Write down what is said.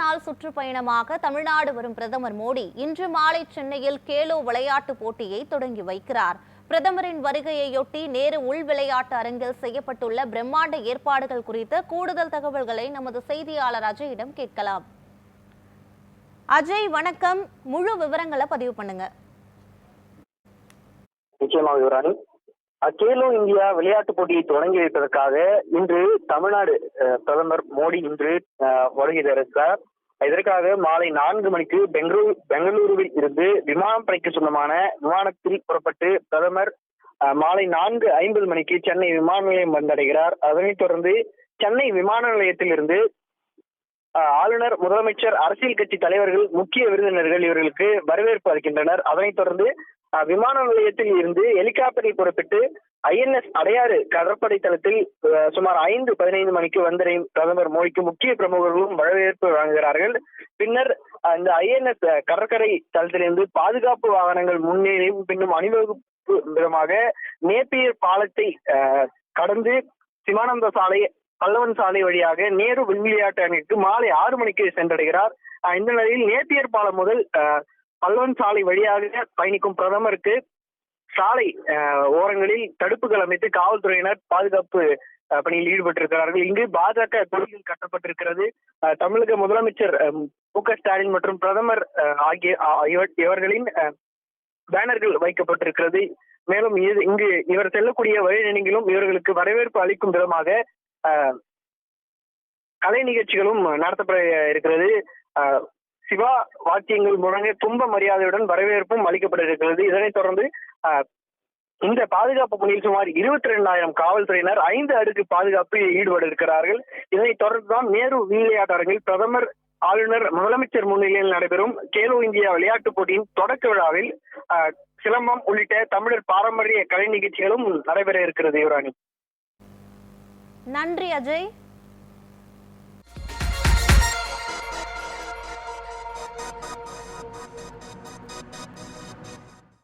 நாள் சுற்றுப்பயணமாக தமிழ்நாடு வரும் பிரதமர் மோடி இன்று மாலை சென்னையில் கேலோ விளையாட்டு போட்டியை தொடங்கி வைக்கிறார். பிரதமரின் வருகையையொட்டி நேரு உள் விளையாட்டு அரங்கில் செய்யப்பட்டுள்ள பிரம்மாண்ட ஏற்பாடுகள் குறித்த கூடுதல் தகவல்களை நமது செய்தியாளர் அஜயிடம் கேட்கலாம். அஜய் வணக்கம். முழு விவரங்களை பதிவு பண்ணுங்க. நிச்சயமாக யுவராணி. கேலோ இந்தியா விளையாட்டுப் போட்டியை தொடங்கி வைப்பதற்காக இன்று தமிழ்நாடு பிரதமர் மோடி இன்று வருகை தருகிறார். இதற்காக மாலை நான்கு மணிக்கு பெங்களூரு பெங்களூருவில் இருந்து விமானப்படைக்கு சொந்தமான விமானத்தில் புறப்பட்டு பிரதமர் மாலை நான்கு ஐம்பது மணிக்கு சென்னை விமான நிலையம் வந்தடைகிறார். அதனைத் தொடர்ந்து சென்னை விமான நிலையத்திலிருந்து அஹ், ஆளுநர் முதலமைச்சர் அரசியல் கட்சி தலைவர்கள் முக்கிய விருந்தினர்கள் இவர்களுக்கு வரவேற்பு அளிக்கின்றனர். அதனைத் தொடர்ந்து விமான நிலையத்தில் இருந்து ஹெலிகாப்டரில் புறப்பட்டு ஐஎன்எஸ் அடையாறு கடற்படை தளத்தில் அஹ், சுமார் ஐந்து பதினைந்து மணிக்கு வந்தடையும் பிரதமர் மோடிக்கு முக்கிய பிரமுகர்களும் வரவேற்பு வழங்குகிறார்கள். பின்னர் இந்த ஐஎன்எஸ் கடற்கரை தளத்திலிருந்து பாதுகாப்பு வாகனங்கள் முன்னேறியும் பின்னும் அணிவகுப்பு விதமாக நேப்பியர் பாலத்தை கடந்து சிவானந்த சாலை பல்லவன் சாலை வழியாக நேரு விளையாட்டு அரங்கிற்கு மாலை ஆறு மணிக்கு சென்றடைகிறார். அஹ், இந்த நிலையில் நேப்பியர் பாலம் முதல் அஹ், பல்லவன் சாலை வழியாக பயணிக்கும் பிரதமருக்கு சாலை ஓரங்களில் தடுப்புகள் அமைத்து காவல்துறையினர் பாதுகாப்பு பணியில் ஈடுபட்டிருக்கிறார்கள். இங்கு பாஜக கொடிகள் கட்டப்பட்டிருக்கிறது. அஹ், தமிழக முதலமைச்சர் மு க ஸ்டாலின் மற்றும் பிரதமர் ஆகிய இவர்களின் பேனர்கள் வைக்கப்பட்டிருக்கிறது. மேலும் இது- இங்கு இவர் செல்லக்கூடிய வழிநெடுங்கிலும் இவர்களுக்கு வரவேற்பு அளிக்கும் விதமாக அஹ், கலை நிகழ்ச்சிகளும் நடத்தப்பட இருக்கிறது. அஹ், சிவா வாக்கியங்கள் முழங்க தும்ப மரியாதையுடன் வரவேற்பும் அளிக்கப்பட இருக்கிறது இதனைத் தொடர்ந்து அஹ், இந்த பாதுகாப்பு பணியில் சுமார் இருபத்தி ரெண்டாயிரம் காவல்துறையினர் ஐந்து அடுக்கு பாதுகாப்பில் ஈடுபட இருக்கிறார்கள் இதனைத் தொடர்ந்துதான் நேரு விளையாட்டு அரங்கில் பிரதமர் ஆளுநர் முதலமைச்சர் முன்னிலையில் நடைபெறும் கேலோ இந்தியா விளையாட்டுப் போட்டியின் தொடக்க விழாவில் சிலம்பம் உள்ளிட்ட தமிழர் பாரம்பரிய கலை நிகழ்ச்சிகளும் நடைபெற இருக்கிறது யுவராணி. நன்றி அஜய்.